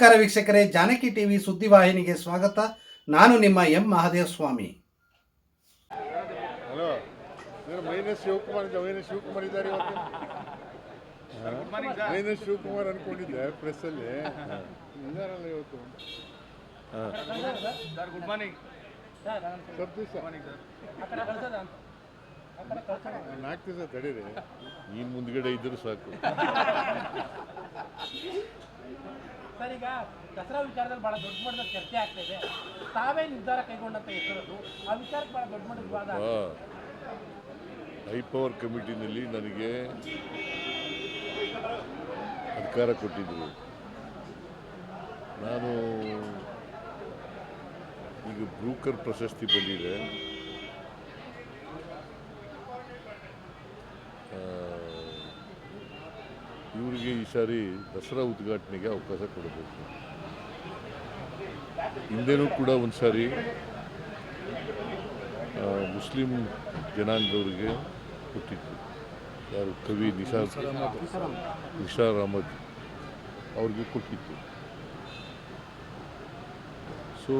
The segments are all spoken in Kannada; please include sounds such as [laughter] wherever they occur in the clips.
ನಮಸ್ಕಾರ ವೀಕ್ಷಕರೇ ಜಾನಕಿ ಟಿವಿ ಸುದ್ದಿವಾಹಿನಿಗೆ ಸ್ವಾಗತ. ನಾನು ನಿಮ್ಮ ಎಂ ಮಹಾದೇವ ಸ್ವಾಮಿ ಹಲೋ ಇವರು ಮೈನಸ್ ಶಿವಕುಮಾರ್ ಇದ್ದಾರೆ ಶಿವಕುಮಾರ್ ಅನ್ಕೊಂಡಿದ್ದೆ ಪ್ರೆಸ್ ಅಲ್ಲಿ. ಇವತ್ತು. Sir good morning. ನಾಲ್ಕು ದಿವಸ ತಡೀರಿ. ನೀನು ಮುಂದ್ಗಡೆ ಇದ್ರೂ ಸಾಕು. [laughs] ಸರ್, ಈಗ ದಸರಾ ವಿಚಾರದಲ್ಲಿ ಬಹಳ ದೊಡ್ಡ ಮಟ್ಟದ ಚರ್ಚೆ ಆಗ್ತಾ ಇದೆ. ತಾವೇ ನಿರ್ಧಾರ ಕೈಗೊಂಡಂತ ಹೆಸರದು ಆ ವಿಚಾರಕ್ಕೆ ಬಹಳ ದೊಡ್ಡ ಮಟ್ಟದ ವಾದ ಹೈಪವರ್ ಕಮಿಟಿನಲ್ಲಿ ನನಗೆ ಅಧಿಕಾರ ಕೊಟ್ಟಿದ್ದರು. ನಾನು ಈಗ ಬ್ರೂಕರ್ ಪ್ರಶಸ್ತಿ ಬಂದಿದೆ. ಇವರಿಗೆ ಈ ಸಾರಿ ದಸರಾ ಉದ್ಘಾಟನೆಗೆ ಅವಕಾಶ ಕೊಡಬೇಕು. ಹಿಂದೆನೂ ಕೂಡ ಒಂದು ಸಾರಿ ಮುಸ್ಲಿಂ ಜನಾಂಗದವ್ರಿಗೆ ಕೊಟ್ಟಿತ್ತು ಯಾರು ಕವಿ ನಿಸಾರ್ ನಿಸಾರ್ ಅಹಮದ್ ಅವ್ರಿಗೆ ಕೊಟ್ಟಿತ್ತು. ಸೊ,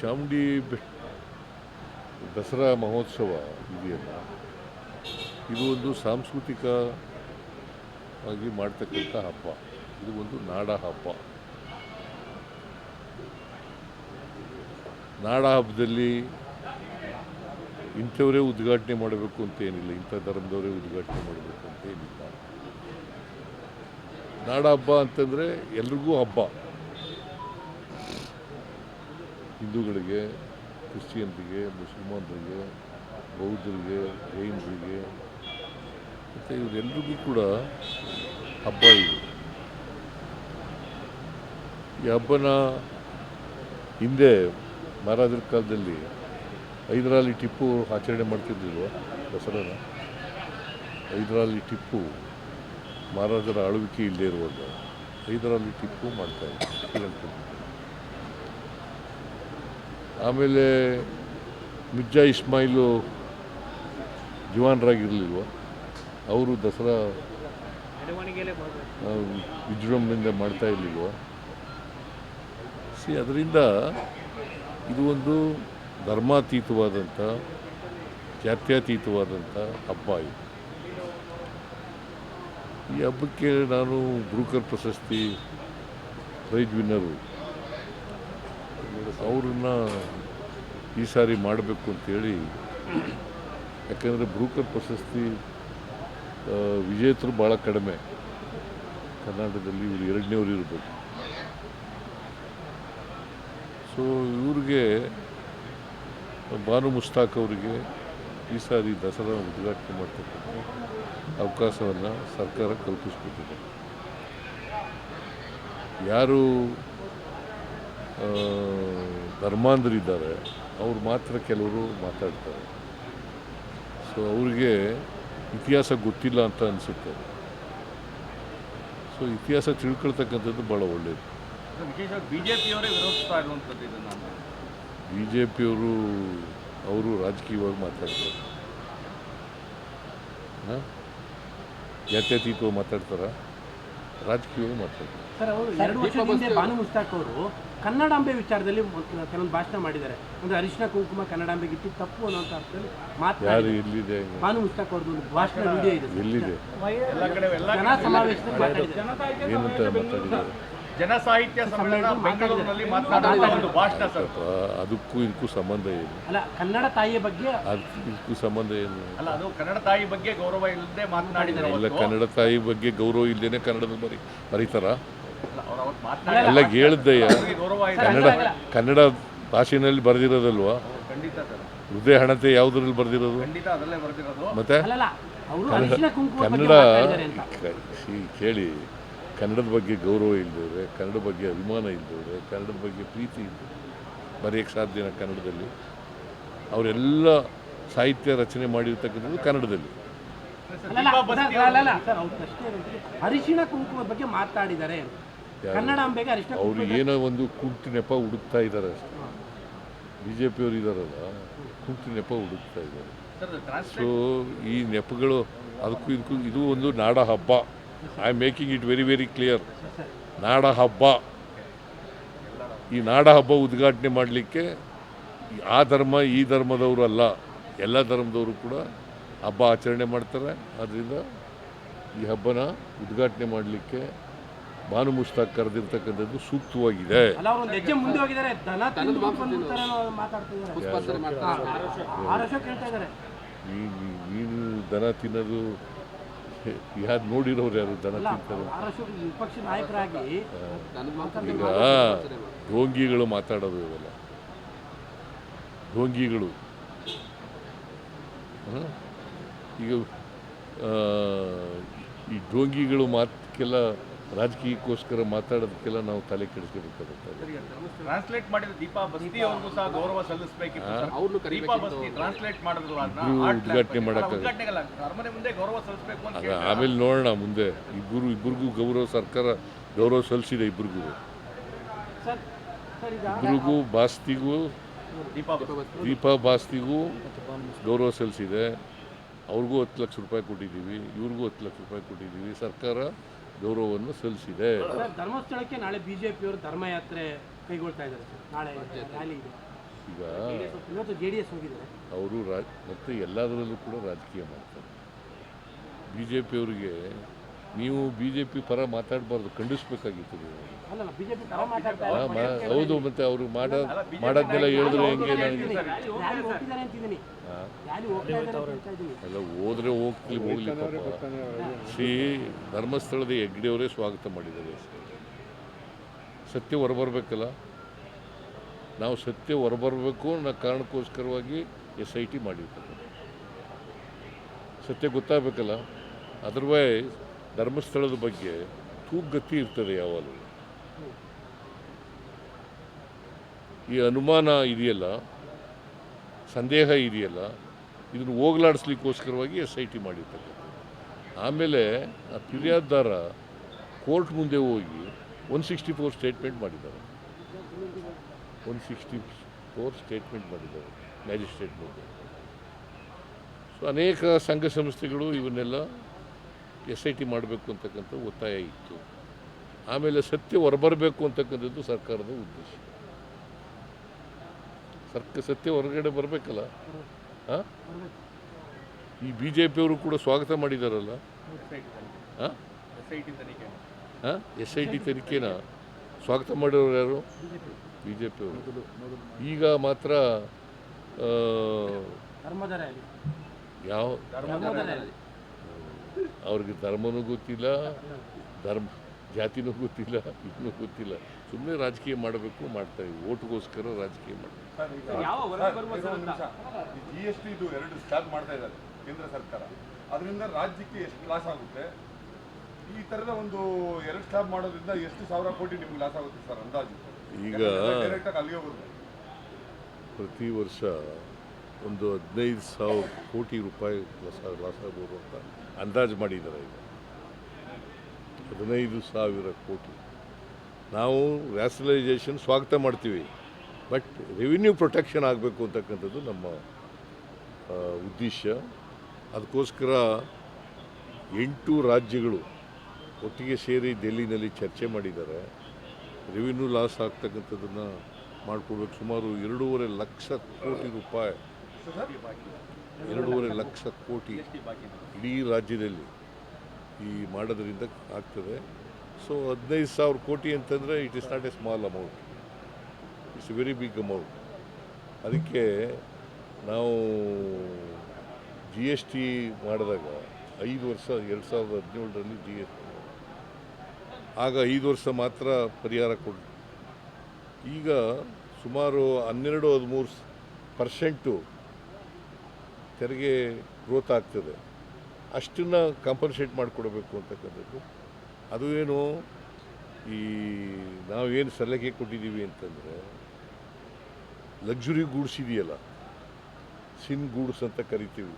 ಚಾಮುಂಡಿ ಬೆ- ದಸರಾ ಮಹೋತ್ಸವ ಇದೆಯಲ್ಲ, ಇದು ಒಂದು ಸಾಂಸ್ಕೃತಿಕ ಆಗಿ ಮಾಡ್ತಕ್ಕಂಥ ಹಬ್ಬ. ಇದು ಒಂದು ನಾಡ ಹಬ್ಬ. ನಾಡ ಹಬ್ಬದಲ್ಲಿ ಇಂಥವರೇ ಉದ್ಘಾಟನೆ ಮಾಡಬೇಕು ಅಂತ ಏನಿಲ್ಲ. ಇಂಥ ಧರ್ಮದವರೇ ಉದ್ಘಾಟನೆ ಮಾಡಬೇಕು ಅಂತ ಏನಿಲ್ಲ. ನಾಡ ಹಬ್ಬ ಅಂತಂದರೆ ಎಲ್ರಿಗೂ ಹಬ್ಬ. ಹಿಂದೂಗಳಿಗೆ, ಕ್ರಿಶ್ಚಿಯನ್ರಿಗೆ, ಮುಸಲ್ಮಾನರಿಗೆ, ಬೌದ್ಧರಿಗೆ, ಜೈನರಿಗೆ ಮತ್ತು ಇವರೆಲ್ರಿಗೂ ಕೂಡ ಹಬ್ಬ ಇದು. ಈ ಹಬ್ಬನ ಹಿಂದೆ ಮಹಾರಾಜರ ಕಾಲದಲ್ಲಿ ಹೈದರಾಲಿ ಟಿಪ್ಪು ಆಚರಣೆ ಮಾಡ್ತಿದ್ದಿಲ್ವ ದಸರಾನ? ಹೈದರಾಲಿ ಟಿಪ್ಪು ಮಹಾರಾಜರ ಆಳ್ವಿಕೆ ಇಲ್ಲದೆ ಇರುವಾಗ ಹೈದರಾಲಿ ಟಿಪ್ಪು ಮಾಡ್ತಾ ಇದ್ರು. ಶ್ರೀರಂಗಪಟ್ಟಣ. ಆಮೇಲೆ ಮಿರ್ಜಾ ಇಸ್ಮಾಯಿಲು ಜವಾನರಾಗಿರಲಿಲ್ವ? ಅವರು ದಸರಾ ವಿಜೃಂಭಣೆಯಿಂದ ಮಾಡ್ತಾ ಇರಲಿಲ್ವ? ಸಿ ಅದರಿಂದ ಇದು ಒಂದು ಧರ್ಮಾತೀತವಾದಂಥ ಜಾತ್ಯತೀತವಾದಂಥ ಹಬ್ಬ ಇದು. ಈ ಹಬ್ಬಕ್ಕೆ ನಾನು ಬ್ರೂಕರ್ ಪ್ರಶಸ್ತಿ ಪ್ರೈಜ್ ವಿನ್ನರು. ಅವ್ರನ್ನ ಈ ಸಾರಿ ಮಾಡಬೇಕು ಅಂತೇಳಿ ಯಾಕಂದರೆ ಬ್ರೂಕರ್ ಪ್ರಶಸ್ತಿ ವಿಜೇತರು ಭಾಳ ಕಡಿಮೆ. ಕರ್ನಾಟಕದಲ್ಲಿ ಇವರು ಎರಡನೇವ್ರು ಇರಬೇಕು. ಸೊ ಇವ್ರಿಗೆ ಬಾನು ಮುಸ್ತಾಕ್ ಅವರಿಗೆ ಈ ಸಾರಿ ದಸರಾ ಉದ್ಘಾಟನೆ ಮಾಡ್ತಕ್ಕಂಥ ಅವಕಾಶವನ್ನು ಸರ್ಕಾರ ಕಲ್ಪಿಸ್ಕೊಟ್ಟಿದೆ. ಯಾರು ಧರ್ಮಾಂಧರಿದ್ದಾರೆ, ಅವ್ರು ಮಾತ್ರ ಕೆಲವರು ಮಾತಾಡ್ತಾರೆ. ಸೊ ಅವ್ರಿಗೆ ಇತಿಹಾಸ ಗೊತ್ತಿಲ್ಲ ಅಂತ ಅನಿಸುತ್ತೆ. ಸೊ ಇತಿಹಾಸ ತಿಳ್ಕೊಳ್ತಕ್ಕಂಥದ್ದು ಭಾಳ ಒಳ್ಳೆಯದು ಬಿ ಜೆ ಪಿಯವರು ಅವರು ರಾಜಕೀಯವಾಗಿ ಮಾತಾಡ್ತಾರೆ. ಹಾಂ? ಜಾತ್ಯತೀತವಾಗಿ ಮಾತಾಡ್ತಾರ? ರಾಜಕೀಯವಾಗಿ ಮಾತಾಡ್ತಾರೆ. ಸರ್ ಅವರು ಎರಡು ವರ್ಷದ ಹಿಂದೆ ಬಾನು ಮುಸ್ತಾಕ್ ಅವರು ಕನ್ನಡಾಂಬೆ ವಿಚಾರದಲ್ಲಿ ಕೆಲವೊಂದು ಭಾಷಣ ಮಾಡಿದ್ದಾರೆ. ಅಂದ್ರೆ ಅರಿಶಿನ ಕುಂಕುಮ ಕನ್ನಡಾಂಬೆಗೆ ಇಟ್ಟು ತಪ್ಪು ಅನ್ನೋಂಥ ಅರ್ಥದಲ್ಲಿ ಯಾರು ಮಾತನಾಡಿ ಎಲ್ಲಿದೆ ಬಾನು ಮುಸ್ತಾಕ್ ಅವ್ರದ್ದು ಒಂದು ಭಾಷಣ ವಿಡಿಯೋ ಇದೆ. ಎಲ್ಲಿದೆ ಎಲ್ಲ ಕಡೆ ಎಲ್ಲ ಜನ ಸಮಾವೇಶದಲ್ಲಿ ಮಾತಾಡಿದ್ದಾರೆ. ಜನ ಸಾಹಿತ್ಯ ಸಮ್ಮೇಳನ ಬೆಂಗಳೂರಿನಲ್ಲಿ ಮಾತನಾಡುವ ಭಾಷಣ ಸರ್. ಅದಕ್ಕೂ ಇದಕ್ಕೂ ಸಂಬಂಧ ಏನು? ಅಲ್ಲ ಕನ್ನಡ ತಾಯಿಯ ಬಗ್ಗೆ ಅದಕ್ಕೂ ಇದಕ್ಕೂ ಸಂಬಂಧ ಏನು? ಅಲ್ಲ ಅದು ಕನ್ನಡ ತಾಯಿ ಬಗ್ಗೆ ಗೌರವ ಇಲ್ಲದೆ ಮಾತನಾಡಿದ್ದಾರೆ ಎಲ್ಲ ಕನ್ನಡ ತಾಯಿ ಬಗ್ಗೆ ಗೌರವ ಇಲ್ಲದೇನೆ ಕನ್ನಡದ ಬರೀ ಬರೀತಾರ ಅಲ್ಲ, ಅವ್ರು ಅವತ್ತು ಮಾತನಾಡಿದ ಎಲ್ಲ ಗೌರವ ಕನ್ನಡ ಕನ್ನಡ ಭಾಷೆನಲ್ಲಿ ಬರೆದಿರೋದಲ್ವಾ? ಖಂಡಿತ ಸರ್. ಹೃದಯ ಹಣತೆ ಯಾವುದ್ರಲ್ಲಿ ಬರೆದಿರೋದು? ಮತ್ತೆ? ಅಲ್ಲಲ್ಲ ಅವರು ಅರಿಶಿನ ಕುಂಕುಮ ಬಗ್ಗೆ ಕನ್ನಡ ಮಾತಾಡಿದ್ದಾರೆ ಅಂತ. ಕ- ಕೇಳಿ ಕನ್ನಡದ ಬಗ್ಗೆ ಗೌರವ ಇಲ್ದವ್ರೆ ಕನ್ನಡ ಬಗ್ಗೆ ಅಭಿಮಾನ ಇಲ್ದವ್ರೆ ಕನ್ನಡದ ಬಗ್ಗೆ ಪ್ರೀತಿ ಇಲ್ದವ್ರೆ ಬರೆಯೋಕ್ಕೆ ಸಾಧ್ಯನ ಕನ್ನಡದಲ್ಲಿ? ಅವರೆಲ್ಲ ಸಾಹಿತ್ಯ ರಚನೆ ಮಾಡಿರ್ತಕ್ಕಂಥದ್ದು ಕನ್ನಡದಲ್ಲಿ. ಅರಿಶಿನ ಕುಂಕುಮದ ಬಗ್ಗೆ ಮಾತಾಡಿದ್ದಾರೆ ಅವರು ಏನೋ ಒಂದು ಕುಂಟು ನೆಪ ಹುಡುಕ್ತಾ ಇದ್ದಾರೆ ಅಷ್ಟೇ. ಬಿ ಜೆ ಪಿಯವರು ಇದ್ದಾರಲ್ಲ ಕುಂಟು ನೆಪ ಹುಡುಕ್ತಾ ಇದ್ದಾರೆ. ಸೊ ಈ ನೆಪಗಳು ಅದಕ್ಕೂ ಇದಕ್ಕೂ ಇದು ಒಂದು ನಾಡ ಹಬ್ಬ. I am making it very very clear ನಾಡ ಹಬ್ಬ. ಈ ನಾಡ ಹಬ್ಬ ಉದ್ಘಾಟನೆ ಮಾಡಲಿಕ್ಕೆ ಆ ಧರ್ಮ ಈ ಧರ್ಮದವರು ಅಲ್ಲ. ಎಲ್ಲ ಧರ್ಮದವರು ಕೂಡ ಹಬ್ಬ ಆಚರಣೆ ಮಾಡ್ತಾರೆ. ಆದ್ದರಿಂದ ಈ ಹಬ್ಬನ ಉದ್ಘಾಟನೆ ಮಾಡಲಿಕ್ಕೆ ಭಾನು ಮುಷ್ತಾಕ್ ಕರೆದಿರ್ತಕ್ಕಂಥದ್ದು ಸೂಕ್ತವಾಗಿದೆ. ನೀನು ದನ ತಿನ್ನೋದು ಯಾರು ನೋಡಿರೋರು ಯಾರು ದನ ತಿಂತಾರೆ? ಈಗ ಢೋಂಗಿಗಳು ಮಾತಾಡೋದು ಇವೆಲ್ಲ. ಢೋಂಗಿಗಳು. ಹ? ಈಗ ಆ, ಈ ಡೋಂಗಿಗಳು ಮಾತಕ್ಕೆಲ್ಲ ರಾಜಕೀಯಕ್ಕೋಸ್ಕರ ಮಾತಾಡೋದಕ್ಕೆಲ್ಲ ನಾವು ತಲೆ ಉದ್ಘಾಟನೆ ಮಾಡಕ್ಕೆ. ಆಮೇಲೆ ನೋಡೋಣ ಮುಂದೆ. ಇಬ್ಬರು ಇಬ್ಬರಿಗೂ ಗೌರವ ಸರ್ಕಾರ ಗೌರವ ಸಲ್ಲಿಸಿದೆ ಇಬ್ಬರಿಗೂ. ಇಬ್ಬರಿಗೂ ಬಾಸ್ತಿಗೂ ದೀಪಾ ಬಸ್ತಿ. ದೀಪಾ ಬಾಸ್ತಿಗೂ ಗೌರವ ಸಲ್ಲಿಸಿದೆ. ಅವ್ರಿಗೂ ಹತ್ತು ಲಕ್ಷ ರೂಪಾಯಿ ಕೊಟ್ಟಿದ್ದೀವಿ ಇವ್ರಿಗೂ ಹತ್ತು ಲಕ್ಷ ರೂಪಾಯಿ ಕೊಟ್ಟಿದ್ದೀವಿ. ಸರ್ಕಾರ ಗೌರವವನ್ನು ಸಲ್ಲಿಸಿದೆ. ಧರ್ಮಸ್ಥಳಕ್ಕೆ ನಾಳೆ ಬಿಜೆಪಿಯವರು ಧರ್ಮಯಾತ್ರೆ ಕೈಗೊಳ್ತಾ ಇದ್ದಾರೆ ನಾಳೆ ರ್ಯಾಲಿ ಇದೆ. ಈಗ ಇವತ್ತು ಜೆ ಡಿ ಎಸ್ ಹೋಗಿದ್ದಾರೆ ಅವರು ರಾ ಮತ್ತು ಎಲ್ಲದರಲ್ಲೂ ಕೂಡ ರಾಜಕೀಯ ಮಾಡ್ತಾರೆ. ಬಿ ಜೆ ಪಿಯವರಿಗೆ ನೀವು ಬಿ ಜೆ ಪಿ ಪರ ಮಾತಾಡಬಾರ್ದು ಖಂಡಿಸ್ಬೇಕಾಗಿತ್ತು ನೀವು. ಹೌದು ಮತ್ತೆ ಅವರು ಮಾಡ ಮಾಡೋದ್ನೆಲ್ಲ ಹೇಳಿದ್ರೆ ಹೆಂಗೆ ಎಲ್ಲ ಹೋದ್ರೆ ಹೋಗ್ಲಿ ಹೋಗ್ಲಿ ಶ್ರೀ ಧರ್ಮಸ್ಥಳದ ಹೆಗ್ಡೆಯವರೇ ಸ್ವಾಗತ ಮಾಡಿದ್ದಾರೆ ಸತ್ಯ ಹೊರಬರ್ಬೇಕಲ್ಲ? ನಾವು ಸತ್ಯ ಹೊರಬರಬೇಕು ಅನ್ನೋ ಕಾರಣಕ್ಕೋಸ್ಕರವಾಗಿ ಎಸ್ ಐ ಟಿ ಮಾಡಿರ್ತಕ್ಕಂಥ ಸತ್ಯ ಗೊತ್ತಾಗಬೇಕಲ್ಲ? ಅದರ್ವೈಸ್ ಧರ್ಮಸ್ಥಳದ ಬಗ್ಗೆ ತೂಗತಿ ಇರ್ತದೆ ಯಾವಾಗಲೂ. ಈ ಅನುಮಾನ ಇದೆಯಲ್ಲ, ಸಂದೇಹ ಇದೆಯಲ್ಲ, ಇದನ್ನು ಹೋಗಲಾಡಿಸ್ಲಿಕ್ಕೋಸ್ಕರವಾಗಿ ಎಸ್ ಐ ಟಿ ಮಾಡಿರ್ತಕ್ಕಂಥದ್ದು. ಆಮೇಲೆ ಆ ಫಿರ್ಯಾದಾರ ಕೋರ್ಟ್ ಮುಂದೆ ಹೋಗಿ ಒನ್ ಸಿಕ್ಸ್ಟಿ ಫೋರ್ ಸ್ಟೇಟ್ಮೆಂಟ್ ಮಾಡಿದ್ದಾರೆ. ಒನ್ ಸಿಕ್ಸ್ಟಿ ಫೋರ್ ಸ್ಟೇಟ್ಮೆಂಟ್ ಮಾಡಿದ್ದಾರೆ ಮ್ಯಾಜಿಸ್ಟ್ರೇಟ್ ಮುಂದೆ. ಸೊ, ಅನೇಕ ಸಂಘ ಸಂಸ್ಥೆಗಳು ಇವನ್ನೆಲ್ಲ ಎಸ್ ಐ ಟಿ ಮಾಡಬೇಕು ಅಂತಕ್ಕಂಥ ಒತ್ತಾಯ ಇತ್ತು. ಆಮೇಲೆ ಸತ್ಯ ಹೊರಬರಬೇಕು ಅಂತಕ್ಕಂಥದ್ದು ಸರ್ಕಾರದ ಉದ್ದೇಶ. ಸರ್ಕ ಸತ್ಯ ಹೊರಗಡೆ ಬರಬೇಕಲ್ಲ? ಹಾಂ ಈ ಬಿ ಜೆ ಪಿಯವರು ಕೂಡ ಸ್ವಾಗತ ಮಾಡಿದಾರಲ್ಲ? ಹಾಂ ಎಸ್ ಐ ಟಿ ತನಿಖೆ ಹಾಂ ಎಸ್ ಐ ಟಿ ತನಿಖೆನ ಸ್ವಾಗತ ಮಾಡಿರೋರು ಯಾರು? ಬಿ ಜೆ ಪಿಯವರು ಈಗ ಮಾತ್ರ ಯಾವ? ಅವ್ರಿಗೆ ಧರ್ಮನೂ ಗೊತ್ತಿಲ್ಲ ಧರ್ಮ ಜಾತಿನೂ ಗೊತ್ತಿಲ್ಲ ಇನ್ನೂ ಗೊತ್ತಿಲ್ಲ. ಸುಮ್ಮನೆ ರಾಜಕೀಯ ಮಾಡಬೇಕು ಮಾಡ್ತಾರೆ ಓಟ್ಗೋಸ್ಕರ ರಾಜಕೀಯ ಮಾಡ್ತಾರೆ ಜಿ ಎಸ್ ಟಿ ಇದು ಎರಡು ಸ್ಲ್ಯಾಬ್ ಮಾಡ್ತಾ ಇದ್ದಾರೆ ಕೇಂದ್ರ ಸರ್ಕಾರ. ಅದರಿಂದ ರಾಜ್ಯಕ್ಕೆ ಎಷ್ಟು ಲಾಸ್ ಆಗುತ್ತೆ? ಈ ತರದ ಒಂದು ಎರಡು ಸ್ಲ್ಯಾಬ್ ಮಾಡೋದ್ರಿಂದ ಎಷ್ಟು ಸಾವಿರ ಕೋಟಿ ನಿಮ್ಗೆ ಲಾಸ್ ಆಗುತ್ತೆ ಸರ್ ಅಂದಾಜು? ಈಗ ಡೈರೆಕ್ಟ್ ಆಗಿ ಅಲ್ಲಿಗೆ ಹೋಗುತ್ತೆ ಪ್ರತಿ ವರ್ಷ ಒಂದು ಹದಿನೈದು ಸಾವಿರ ಕೋಟಿ ರೂಪಾಯಿ ಲಾಸ್ ಲಾಸ್ ಆಗ್ಬೋದು ಅಂತ ಅಂದಾಜು ಮಾಡಿದ್ದಾರೆ ಈಗ. ಹದಿನೈದು ಸಾವಿರ ಕೋಟಿ. ನಾವು ರ್ಯಾಷನಲೈಸೇಷನ್ ಸ್ವಾಗತ ಮಾಡ್ತೀವಿ. ಬಟ್ ರೆವಿನ್ಯೂ ಪ್ರೊಟೆಕ್ಷನ್ ಆಗಬೇಕು ಅಂತಕ್ಕಂಥದ್ದು ನಮ್ಮ ಉದ್ದೇಶ. ಅದಕ್ಕೋಸ್ಕರ ಎಂಟು ರಾಜ್ಯಗಳು ಒಟ್ಟಿಗೆ ಸೇರಿ ಡೆಲ್ಲಿನಲ್ಲಿ ಚರ್ಚೆ ಮಾಡಿದ್ದಾರೆ. ರೆವಿನ್ಯೂ ಲಾಸ್ ಆಗ್ತಕ್ಕಂಥದ್ದನ್ನು ಮಾಡಿಕೊಡ್ಬೇಕು ಸುಮಾರು ಎರಡೂವರೆ ಲಕ್ಷ ಕೋಟಿ ರೂಪಾಯಿ. ಎರಡೂವರೆ ಲಕ್ಷ ಕೋಟಿ ಇಡೀ ರಾಜ್ಯದಲ್ಲಿ ಈ ಮಾಡೋದರಿಂದ ಆಗ್ತದೆ. ಸೊ ಹದಿನೈದು ಸಾವಿರ ಕೋಟಿ ಅಂತಂದರೆ it is not a small amount it's very big amount ಅದಕ್ಕೆ ನಾವು ಜಿ ಎಸ್ ಟಿ ಮಾಡಿದಾಗ ಐದು ವರ್ಷ, ಎರಡು ಸಾವಿರದ ಹದಿನೇಳರಲ್ಲಿ ಜಿ ಎಸ್ ಟಿ ಆಗ ಐದು ವರ್ಷ ಮಾತ್ರ ಪರಿಹಾರ ಕೊಡ್ ಈಗ ಸುಮಾರು ಹನ್ನೆರಡು, ಹದಿಮೂರು ಪರ್ಸೆಂಟು ತೆರಿಗೆ ಗ್ರೋತ್ ಆಗ್ತದೆ. ಅಷ್ಟನ್ನು ಕಾಂಪನ್ಸೇಟ್ ಮಾಡಿಕೊಡಬೇಕು ಅಂತಕ್ಕಂಥದ್ದು. ಅದು ಏನು? ಈ ನಾವು ಏನು ಸಲಹೆ ಕೊಟ್ಟಿದ್ದೀವಿ ಅಂತಂದರೆ ಲಕ್ಸುರಿ ಗೂಡ್ಸ್ ಇದೆಯಲ್ಲ ಸಿನ್ ಗೂಡ್ಸ್ ಅಂತ ಕರಿತೀವಿ.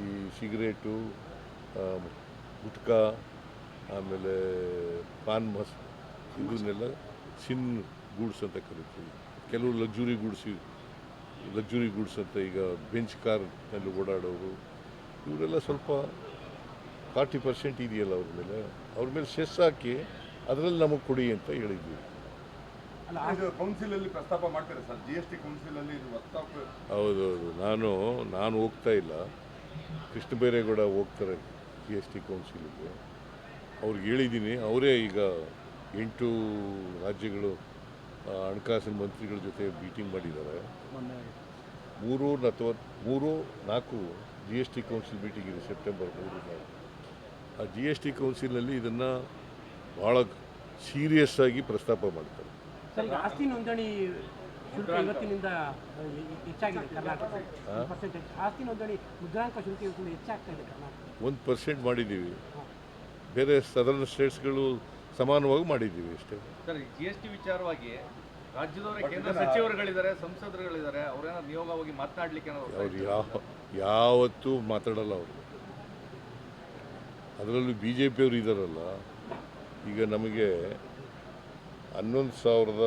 ಈ ಸಿಗರೇಟು ಗುಟ್ಕಾ, ಆಮೇಲೆ ಪಾನ್ ಮಸ್, ಇದನ್ನೆಲ್ಲ ಸಿನ್ ಗೂಡ್ಸ್ ಅಂತ ಕರಿತೀವಿ. ಕೆಲವು ಲಕ್ಸುರಿ ಗೂಡ್ಸ್ ಲಕ್ಸುರಿ ಗೂಡ್ಸ್ ಅಂತ ಈಗ ಬೆಂಚ್ ಕಾರ್ನಲ್ಲಿ ಓಡಾಡೋರು ಇವರೆಲ್ಲ ಸ್ವಲ್ಪ ಫಾರ್ಟಿ ಪರ್ಸೆಂಟ್ ಇದೆಯಲ್ಲ ಅವ್ರ ಮೇಲೆ. ಅವ್ರ ಮೇಲೆ ಸೆಸ್ ಹಾಕಿ ಅದರಲ್ಲಿ ನಮಗೆ ಕೊಡಿ ಅಂತ ಹೇಳಿದ್ವಿ. ಕೌನ್ಸಿಲಲ್ಲಿ ಪ್ರಸ್ತಾಪ ಮಾಡ್ತಾರೆ ಸರ್. ಜಿ ಎಸ್ ಟಿ ಕೌನ್ಸಿಲಲ್ಲಿ ಹೌದೌದು. ನಾನು ನಾನು ಹೋಗ್ತಾ ಇಲ್ಲ. ಕೃಷ್ಣ ಬೈರೇಗೌಡ ಹೋಗ್ತಾರೆ ಜಿ ಎಸ್ ಟಿ ಕೌನ್ಸಿಲಿಗೆ. ಅವ್ರಿಗೆ ಹೇಳಿದ್ದೀನಿ. ಅವರೇ ಈಗ ಎಂಟು ರಾಜ್ಯಗಳು ಹಣಕಾಸಿನ ಮಂತ್ರಿಗಳ ಜೊತೆ ಮೀಟಿಂಗ್ ಮಾಡಿದ್ದಾರೆ. ಮೂರು ಅಥವಾ ಮೂರು ನಾಲ್ಕು G S T council meeting ಇದೆ ಸೆಪ್ಟೆಂಬರ್ ಮೂರು ನಾಲ್ಕು. ಆ ಜಿ ಎಸ್ ಟಿ ಕೌನ್ಸಿಲ್ನಲ್ಲಿ ಇದನ್ನು ಭಾಳ ಸೀರಿಯಸ್ ಆಗಿ ಪ್ರಸ್ತಾಪ ಮಾಡ್ತಾರೆ. ಸರ್ ಆಸ್ತಿ ನೋಂದಣಿ ಶುಲ್ಕ ಇವತ್ತಿನಿಂದ ಹೆ- ಹೆಚ್ಚಾಗಿದೆ ಕರ್ನಾಟಕ ಆಸ್ತಿ ನೋಂದಣಿ ಮುದ್ರಾಂಕ ಶುಲ್ಕ ಇವತ್ತಿಂದ ಹೆಚ್ಚಾಗ್ತಾ ಇದೆ ಕರ್ನಾಟಕ ಒಂದು ಪರ್ಸೆಂಟ್ ಮಾಡಿದ್ದೀವಿ. ಬೇರೆ ಸದರ್ನ್ ಸ್ಟೇಟ್ಸ್ಗಳು ಸಮಾನವಾಗಿ ಮಾಡಿದ್ದೀವಿ ಅಷ್ಟೇ. ಸರ್ ಜಿ ಎಸ್ ಟಿ ವಿಚಾರವಾಗಿ ರಾಜ್ಯದವರೇ ಕೇಂದ್ರ ಸಚಿವರುಗಳಿದ್ದಾರೆ ಸಂಸದರುಗಳಿದ್ದಾರೆ ಅವರೇನೋ ನಿಯೋಗವಾಗಿ ಮಾತನಾಡ್ಲಿಕ್ಕೆ ಅವ್ರು ಯಾವ ಯಾವತ್ತೂ ಮಾತಾಡಲ್ಲ ಅವರು. ಅದರಲ್ಲೂ ಬಿ ಜೆ ಪಿಯವರು ಇದ್ದಾರಲ್ಲ ಈಗ ನಮಗೆ ಹನ್ನೊಂದು ಸಾವಿರದ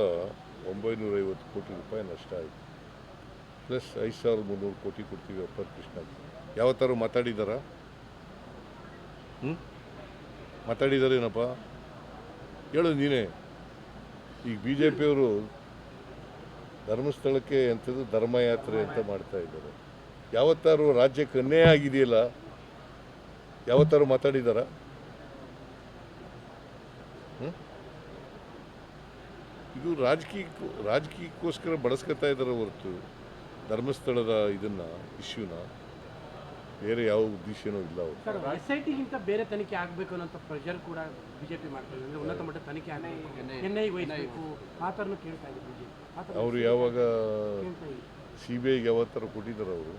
ಒಂಬೈನೂರ ಐವತ್ತು ಕೋಟಿ ರೂಪಾಯಿ ನಷ್ಟ ಆಯಿತು. ಪ್ಲಸ್ ಐದು ಸಾವಿರದ ಮುನ್ನೂರು ಕೋಟಿ ಕೊಡ್ತೀವಿ ಅಪ್ಪರ್ ಕೃಷ್ಣ ಯಾವತ್ತಾರು ಮಾತಾಡಿದ್ದಾರಾ ಹ್ಞೂ ಮಾತಾಡಿದಾರೇನಪ್ಪ? ಹೇಳು ನೀನೇ. ಈಗ ಬಿ ಜೆ ಪಿಯವರು ಧರ್ಮಸ್ಥಳಕ್ಕೆ ಎಂಥದ್ದು ಧರ್ಮಯಾತ್ರೆ ಅಂತ ಮಾಡ್ತಾ ಇದ್ದಾರೆ. ಯಾವತ್ತಾರು ರಾಜ್ಯಕ್ಕೆ ಅನ್ಯಾಯ ಆಗಿದೆಯಲ್ಲ, ಯಾವತ್ತಾರು ಮಾತಾಡಿದಾರ? ಇದು ರಾಜಕೀಯಕ್ಕೂ ರಾಜಕೀಯಕ್ಕೋಸ್ಕರ ಬಳಸ್ಕೊತಾ ಇದ್ದಾರೆ ಹೊರತು ಧರ್ಮಸ್ಥಳದ ಇದನ್ನ, ಇಶ್ಯೂನ. ಬೇರೆ ಯಾವ ಉದ್ದೇಶನೂ ಇಲ್ಲ ಅವರು. ಸರ್ ಎಸ್ ಐ ಟಿಗಿಂತ ಬೇರೆ ತನಿಖೆ ಆಗಬೇಕು ಅನ್ನೋ ಪ್ರೆಷರ್ ಕೂಡ ಬಿಜೆಪಿ ಮಾಡ್ತಾರೆ ಅಂದ್ರೆ ಉನ್ನತ ಮಟ್ಟ ತನಿಖೆ ಆಗಬೇಕು. ಎನ್ ಐ ವಹಿಸಬೇಕು. ಆ ಥರನೂ ಕೇಳ್ತಾ ಇದೆ ಬಿಜೆಪಿ. ಅವರು ಯಾವಾಗ ಸಿ ಬಿ ಐಗೆ ಯಾವತ್ತಾರು ಕೊಟ್ಟಿದ್ದಾರೆ ಅವರು?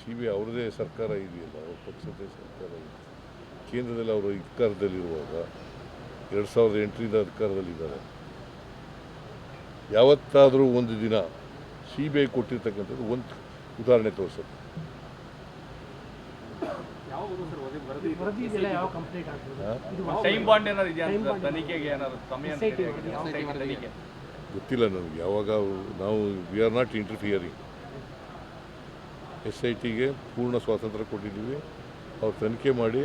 ಸಿ ಬಿ ಐ ಅವ್ರದ್ದೇ ಸರ್ಕಾರ ಇದೆಯಲ್ಲ ಅವ್ರ ಪಕ್ಷದ ಸರ್ಕಾರ ಇದೆ. ಕೇಂದ್ರದಲ್ಲಿ ಅವರು ಅಧಿಕಾರದಲ್ಲಿರುವಾಗ ಎರಡು ಸಾವಿರದ ಎಂಟರಿಂದ ಅಧಿಕಾರದಲ್ಲಿದ್ದಾರೆ. ಯಾವತ್ತಾದರೂ ಒಂದು ದಿನ ಸಿ ಬಿ ಐ ಕೊಟ್ಟಿರ್ತಕ್ಕಂಥದ್ದು ಒಂದು ಉದಾಹರಣೆ SIT ಗೊತ್ತಿಲ್ಲ ನನಗೆ ಯಾವಾಗ ನಾವು we are not interfering S I ಟಿಗೆ ಪೂರ್ಣ ಸ್ವಾತಂತ್ರ್ಯ ಕೊಟ್ಟಿದ್ದೀವಿ. ಅವ್ರು ತನಿಖೆ ಮಾಡಿ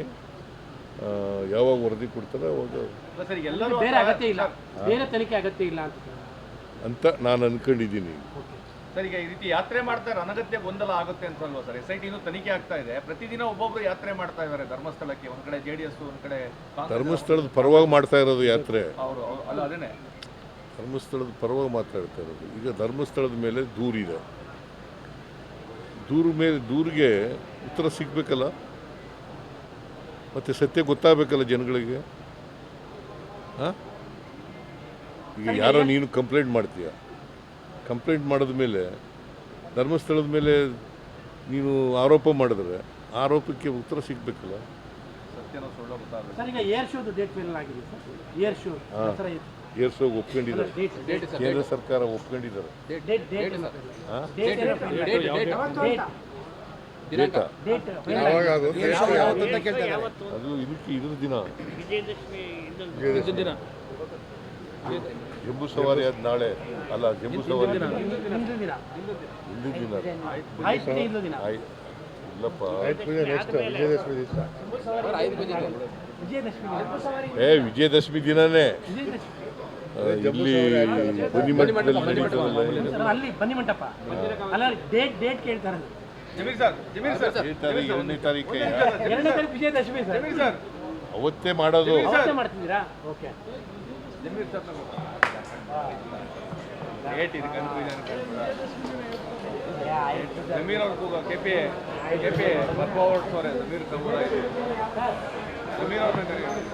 ಯಾವಾಗ ವರದಿ ಕೊಡ್ತಾರೆ ಅವಾಗ ಅಲ್ಲ ಸರ್ ಎಲ್ಲರೂ ಬೇರೆ ಅಗತ್ಯ ಇಲ್ಲ. ಬೇರೆ ತನಿಖೆ ಅಗತ್ಯ ಇಲ್ಲ ಅಂತ ಅಂತ ನಾನು ಅನ್ಕೊಂಡಿದ್ದೀನಿ. ಸರ್ ಈಗ ಈ ರೀತಿ ಯಾತ್ರೆ ಮಾಡ್ತಾರೆ ಅನಗತ್ಯ ಗೊಂದಲ ಆಗುತ್ತೆ ಅಂತ ಅಲ್ವಾ ಸರ್ ಎಸ್ ಐ ಟಿನೂ ತನಿಖೆ ಆಗ್ತಾ ಇದೆ. ಪ್ರತಿದಿನ ಒಬ್ಬೊಬ್ರು ಯಾತ್ರೆ ಮಾಡ್ತಾ ಇದ್ದಾರೆ ಧರ್ಮಸ್ಥಳಕ್ಕೆ. ಒಂದ್ ಕಡೆ ಜೆ ಡಿ ಎಸ್ ಒಂದ್ ಕಡೆ ಧರ್ಮಸ್ಥಳದ ಪರವಾಗಿ ಮಾಡ್ತಾ ಇರೋದು ಯಾತ್ರೆ. ಅವರು ಅಲ್ಲ ಅದೇನೆ. ಧರ್ಮಸ್ಥಳದ ಪರವಾಗಿ ಮಾತಾಡ್ತಾ ಇರೋದು. ಈಗ ಧರ್ಮಸ್ಥಳದ ಮೇಲೆ ದೂರಿದೆ ದೂರ ಮೇಲೆ ದೂರಿಗೆ ಉತ್ತರ ಸಿಗಬೇಕಲ್ಲ? ಮತ್ತು ಸತ್ಯ ಗೊತ್ತಾಗಬೇಕಲ್ಲ ಜನಗಳಿಗೆ? ಹಾಂ? ಈಗ ಯಾರೋ ನೀನು ಕಂಪ್ಲೇಂಟ್ ಮಾಡ್ತೀಯ? ಕಂಪ್ಲೇಂಟ್ ಮಾಡಿದ ಮೇಲೆ ಧರ್ಮಸ್ಥಳದ ಮೇಲೆ ನೀವು ಆರೋಪ ಮಾಡಿದ್ರೆ ಆರೋಪಕ್ಕೆ ಉತ್ತರ ಸಿಗಬೇಕಲ್ಲ? ಸತ್ಯನೋ ಸುಳ್ಳು ಗೊತ್ತಾಗಬೇಕು. ಸರ್ ಈಗ ಏರ್ ಶೋಗೆ ಒಪ್ಕೊಂಡಿದ್ದಾರೆ. ಡೇಟ್ ಡೇಟ್ ಕೇಂದ್ರ ಸರ್ಕಾರ ಒಪ್ಕೊಂಡಿದ್ದಾರೆ. ಅದು ಇದಕ್ಕೆ ಇದ್ರ ದಿನ. ಜಂಬೂ ಸವಾರಿ ಅದು ನಾಳೆ. ಅಲ್ಲ ಜಂಬೂ ಸವಾರಿ ದಿನ. ಹಿಂದೂ ದಿನ. ಹಿಂದಿನ ದಿನ. ಇಲ್ಲಪ್ಪ. ಏ ವಿಜಯದಶಮಿ ದಿನನೇ. ಇಲ್ಲಿ ಬನ್ನಿಮಠದಲ್ಲಿ ನಡೀತದಲ್ಲ ಅಲ್ಲಿ ಬನ್ನಿ ಮಂಟಪ ಅಲ್ಲ ಡೇಟ್ ಡೇಟ್ ಕೇಳ್ತಾರೆ ಜಮೀರ್ ಸರ್ ಜಮೀರ್ ಸರ್. ಏಳನೇ ತಾರೀಕು ಎರಡನೇ ತಾರೀಕೆ ವಿಜಯದಶಮಿ ಸರ್. ಜಮೀರ್ ಸರ್. ಅವತ್ತೇ ಮಾಡೋದು ಏಟ್ ಇದು ಕನ್ಫ್ಯೂಷನ್ ಜಮೀರ್ ಅವ್ರ ಕೂಗ ಕೆ ಪಿ ಕೆ ಪಿ ಬರ್ಬ ಹೊರಡ್ಸೋರೆ ಜಮೀರ್ ಕಬೂರ ಇದೆ ಜಮೀರ್ ಅವ್ರನ್ನ ಕರೀರಿ